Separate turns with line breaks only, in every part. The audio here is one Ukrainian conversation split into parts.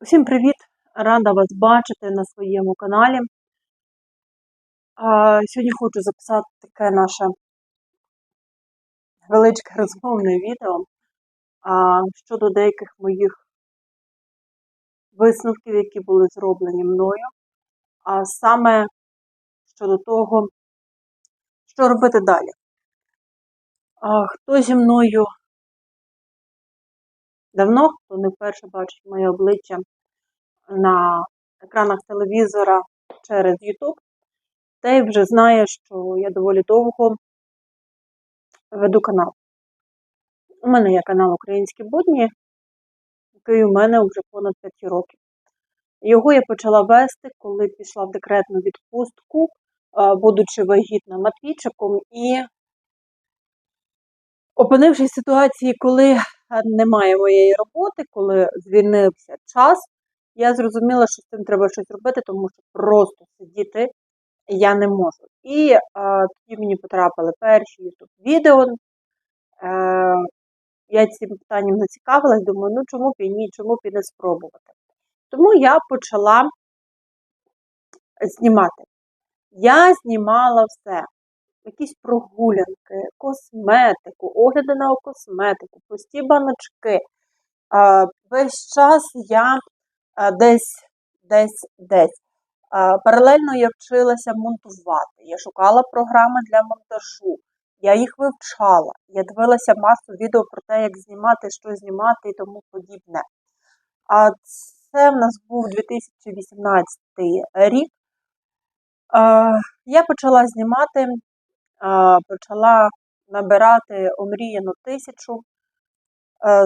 Всім привіт! Рада вас бачити на своєму каналі. Сьогодні хочу записати таке наше величке розмовне відео щодо деяких моїх висновків, які були зроблені мною, а саме щодо того, що робити далі. Хто зі мною давно, хто не вперше бачить моє обличчя на екранах телевізора через YouTube, той вже знає, що я доволі довго веду канал. У мене є канал Українські будні, який у мене вже понад 5 років. Його я почала вести, коли пішла в декретну відпустку, будучи вагітна Матвійчиком, і опинившись в ситуації, коли немає моєї роботи, коли звільнився час, я зрозуміла, що з цим треба щось робити, тому що просто сидіти я не можу. І е, тоді мені потрапили перші youtube відео. Е, я цим питанням зацікавилась, думаю, ну чому б і ні, чому б і не спробувати. Тому я почала знімати. Я знімала все. Якісь прогулянки, косметику, огляди на косметику, пусті баночки. Весь час я десь, десь, десь. Паралельно я вчилася монтувати. Я шукала програми для монтажу, я їх вивчала, я дивилася масу відео про те, як знімати, що знімати і тому подібне. А це в нас був 2018 рік. Я почала знімати, почала набирати омріяну тисячу.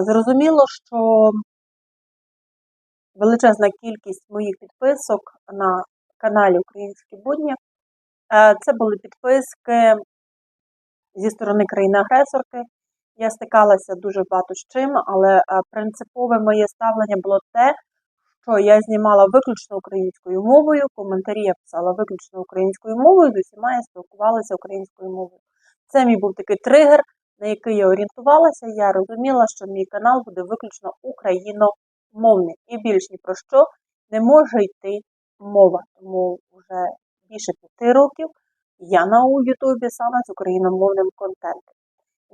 Зрозуміло, що величезна кількість моїх підписок на каналі Українські будні. Е, це були підписки зі сторони країни-агресорки. Я стикалася дуже багато з чим, але е, принципове моє ставлення було те, що я знімала виключно українською мовою, коментарі я писала виключно українською мовою, з усіма я спілкувалася українською мовою. Це мій був такий тригер, на який я орієнтувалася. Я розуміла, що мій канал буде виключно україномовний. І більш ні про що не може йти мова. Тому вже більше п'яти років я на Ютубі саме з україномовним контентом.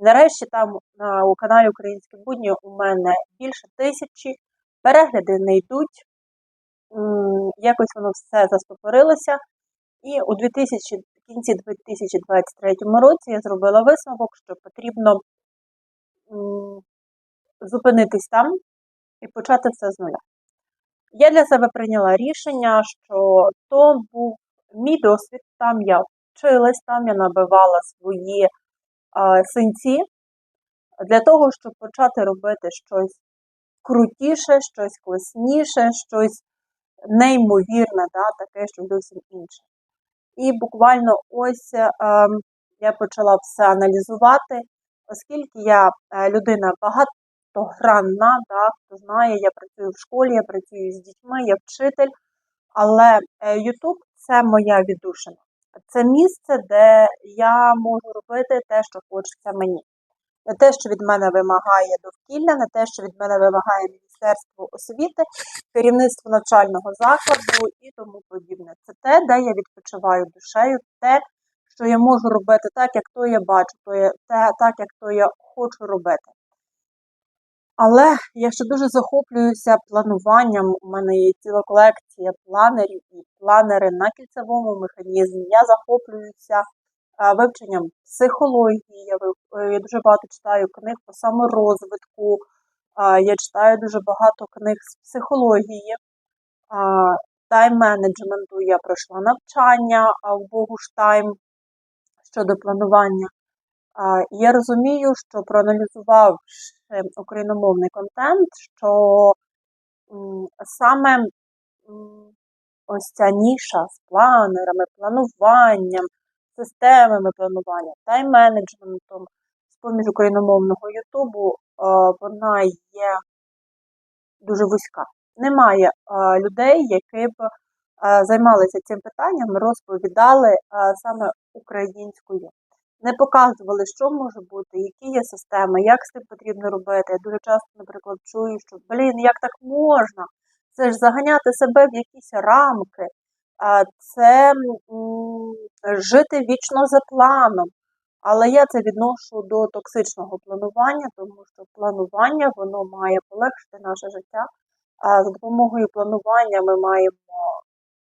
Нарешті там на у каналі Українські будні у мене більше тисячі, перегляди не йдуть. Якось воно все застопорилося. І у 2000, кінці 2023 році я зробила висновок, що потрібно зупинитись там і почати все з нуля. Я для себе прийняла рішення, що то був мій досвід, там я вчилась, там я набивала свої а, синці для того, щоб почати робити щось крутіше, щось класніше, щось неймовірне, да, таке щось зовсім інше. І буквально ось а, ем, я почала все аналізувати, оскільки я е, людина багатогранна, да, хто знає, я працюю в школі, я працюю з дітьми, я вчитель, але YouTube е, це моя віддушина. Це місце, де я можу робити те, що хочеться мені. Не те, що від мене вимагає довкілля, не те, що від мене вимагає Міністерство освіти, керівництво навчального закладу і тому подібне. Це те, де я відпочиваю душею, те, що я можу робити так, як то я бачу, то я, те, так, як то я хочу робити. Але я ще дуже захоплююся плануванням. У мене є ціла колекція планерів і планери на кільцевому механізмі. Я захоплююся вивченням психології. Я я дуже багато читаю книг по саморозвитку. Я читаю дуже багато книг з психології, тайм-менеджменту. Я пройшла навчання в Богуштайм щодо планування. Я розумію, що проаналізувавши україномовний контент, що саме ось ця ніша з планерами, плануванням, системами планування, тайм-менеджментом з-поміж україномовного Ютубу, вона є дуже вузька. Немає людей, які б займалися цим питанням, розповідали саме українською не показували, що може бути, які є системи, як з цим потрібно робити. Я дуже часто, наприклад, чую, що блін, як так можна? Це ж заганяти себе в якісь рамки, це жити вічно за планом. Але я це відношу до токсичного планування, тому що планування воно має полегшити наше життя. А за допомогою планування ми маємо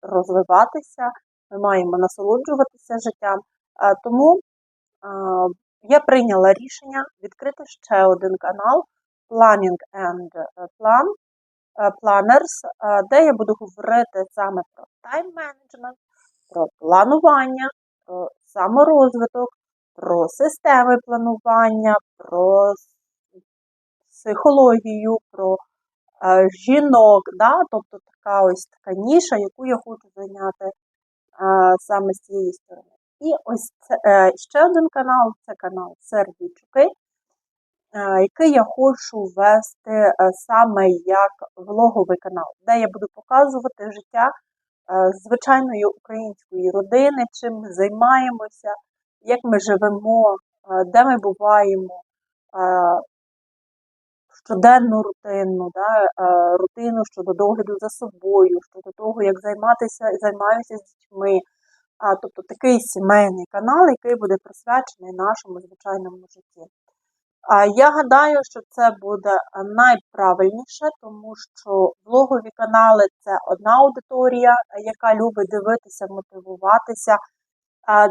розвиватися, ми маємо насолоджуватися життям. А, Тому а, я прийняла рішення відкрити ще один канал Planning and Plan, Planners, е, де я буду говорити саме про тайм-менеджмент, про планування, про саморозвиток, про системи планування, про психологію, про е, жінок, да? тобто така ось така ніша, яку я хочу зайняти е, саме з цієї сторони. І ось це, е, ще один канал це канал Сердічуки, е, який я хочу ввести е, саме як влоговий канал, де я буду показувати життя е, звичайної української родини, чим ми займаємося, як ми живемо, е, де ми буваємо, е, щоденну рутину, да, е, рутину щодо догляду за собою, щодо того, як займатися займаюся з дітьми. А, тобто такий сімейний канал, який буде присвячений нашому звичайному житті. Я гадаю, що це буде найправильніше, тому що влогові канали це одна аудиторія, яка любить дивитися, мотивуватися.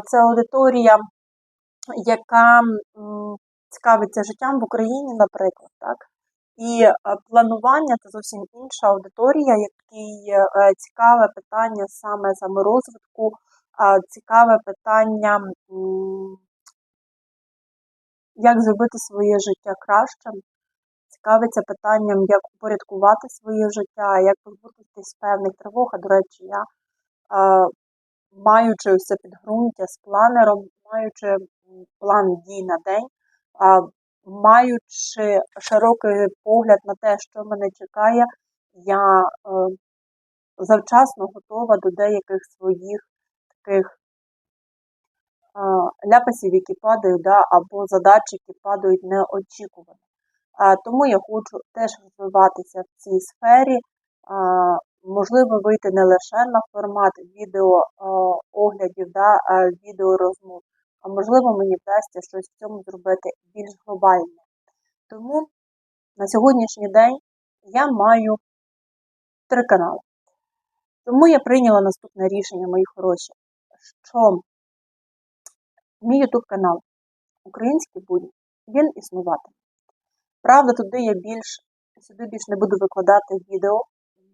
Це аудиторія, яка цікавиться життям в Україні, наприклад. Так? І е, планування це зовсім інша аудиторія, якій е, цікаве питання саме саморозвитку, цікаве питання, як зробити своє життя кращим, цікавиться питанням, як упорядкувати своє життя, як позбутися певних тривог. А до речі, я, е, маючи все підґрунтя з планером, маючи план дій на день, а, маючи широкий погляд на те, що мене чекає, я е, завчасно готова до деяких своїх таких е, ляпасів, які падають, да, або задач, які падають неочікувано. Тому я хочу теж розвиватися в цій сфері, можливо, вийти не лише на формат відео оглядів, да, а відео розмов, а можливо, мені вдасться щось в цьому зробити більш глобальне. Тому на сьогоднішній день я маю три канали. Тому я прийняла наступне рішення, мої хороші, що мій YouTube канал Українські будні, він існуватиме. Правда, туди я більш сюди більш не буду викладати відео.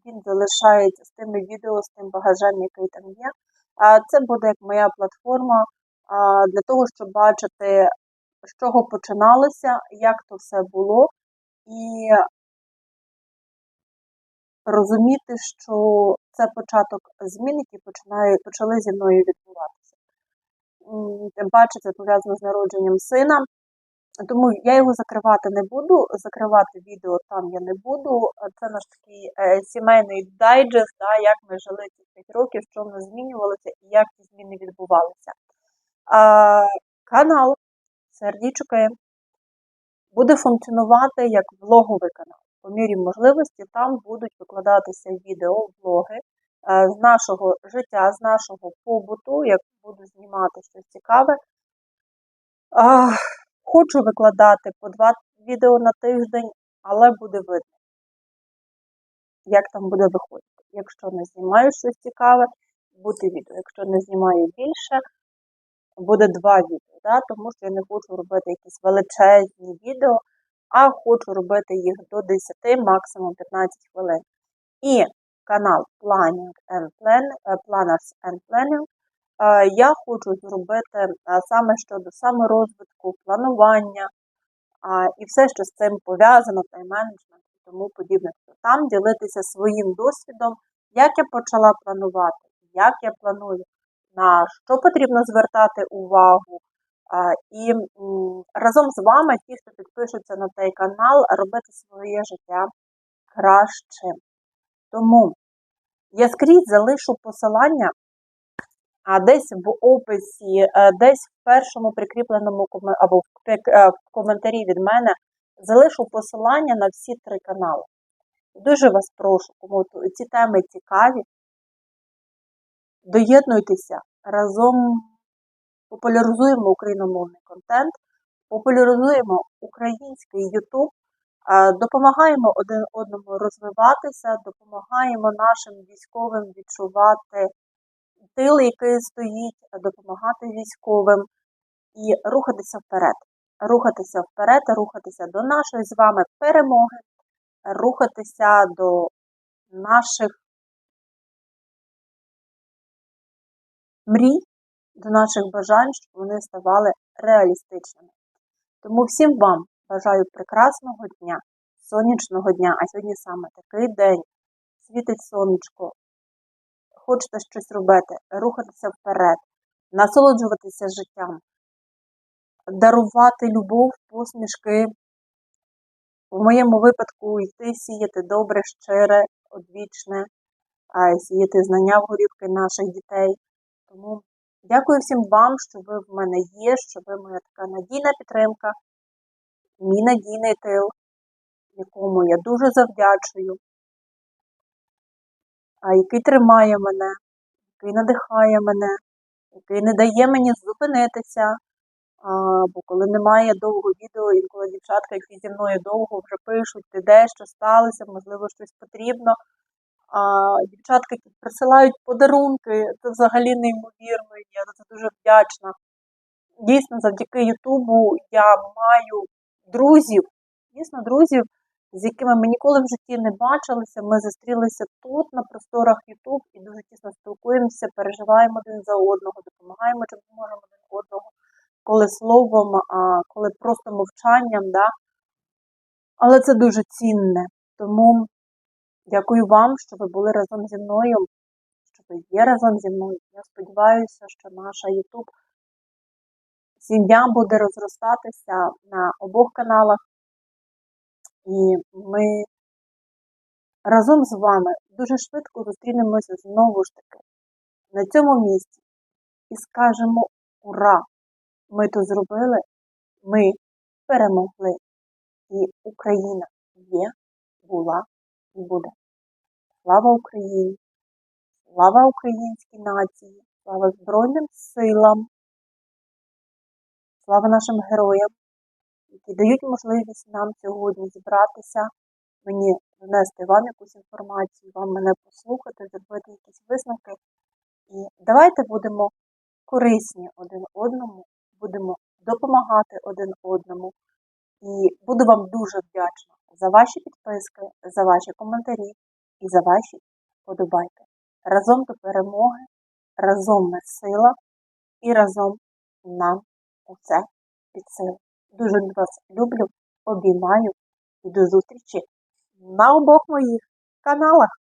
Він залишається з тими відео, з тим багажем, який там є. А це буде як моя платформа для того, щоб бачити, з чого починалося, як то все було, і розуміти, що це початок змін, які починають, почали зі мною відбуватися. Тим паче це пов'язано з народженням сина. Тому я його закривати не буду. Закривати відео там я не буду. Це наш такий е, сімейний дайджест, да, як ми жили ці 5 років, що в нас змінювалося і як ці зміни відбувалися. А, канал Сердічуки буде функціонувати як влоговий канал. По мірі можливості там будуть викладатися відео, влоги з нашого життя, з нашого побуту, як буду знімати щось цікаве. Хочу викладати по два відео на тиждень, але буде видно, як там буде виходити. Якщо не знімаю щось цікаве, буде відео. Якщо не знімаю більше, буде два відео, да? тому що я не хочу робити якісь величезні відео, а хочу робити їх до 10, максимум 15 хвилин. І канал Planning and Plan, е, Planners and Planning е, я хочу зробити е, саме щодо саморозвитку, планування і все, що з цим пов'язано, тайм-менеджмент і тому подібне. Тобто Там ділитися своїм досвідом, як я почала планувати, як я планую, на що потрібно звертати увагу. І разом з вами, ті, хто підпишуться на цей канал, робити своє життя кращим. Тому я скрізь залишу посилання а десь в описі, е, десь в першому прикріпленому або е, в коментарі від мене залишу посилання на всі три канали. Дуже вас прошу, кому ці теми цікаві, доєднуйтеся разом, популяризуємо україномовний контент, популяризуємо український YouTube, допомагаємо один одному розвиватися, допомагаємо нашим військовим відчувати тил, який стоїть, допомагати військовим і рухатися вперед. Рухатися вперед, рухатися до нашої з вами перемоги, рухатися до наших мрій, до наших бажань, щоб вони ставали реалістичними. Тому всім вам бажаю прекрасного дня, сонячного дня, а сьогодні саме такий день, світить сонечко, хочете щось робити, рухатися вперед, насолоджуватися життям, дарувати любов, посмішки. В моєму випадку йти сіяти добре, щире, одвічне, сіяти знання в горівки наших дітей. Тому дякую всім вам, що ви в мене є, що ви моя така надійна підтримка, мій надійний тил, якому я дуже завдячую, а який тримає мене, який надихає мене, який не дає мені зупинитися. А, бо коли немає довго відео, інколи дівчатка, які зі мною довго вже пишуть, ти де, що сталося, можливо, щось потрібно. А, дівчатка, які присилають подарунки, це взагалі неймовірно, я за це дуже вдячна. Дійсно, завдяки Ютубу я маю друзів, дійсно друзів, з якими ми ніколи в житті не бачилися. Ми зустрілися тут, на просторах Ютуб, і дуже тісно спілкуємося, переживаємо один за одного, допомагаємо чим зможемо один одного, коли словом, а коли просто мовчанням. Да? Але це дуже цінне. Тому дякую вам, що ви були разом зі мною, що ви є разом зі мною. Я сподіваюся, що наша Ютуб сім'я буде розростатися на обох каналах, і ми разом з вами дуже швидко зустрінемося знову ж таки на цьому місці і скажемо ура! Ми то зробили, ми перемогли, і Україна є, була і буде. Слава Україні! Слава українській нації! Слава Збройним силам! Слава нашим героям, які дають можливість нам сьогодні зібратися, мені внести вам якусь інформацію, вам мене послухати, зробити якісь висновки. І давайте будемо корисні один одному, будемо допомагати один одному. І буду вам дуже вдячна за ваші підписки, за ваші коментарі і за ваші подобайки. Разом до перемоги, разом ми сила і разом нам усе під силу. Дуже вас люблю, обіймаю і до зустрічі на обох моїх каналах.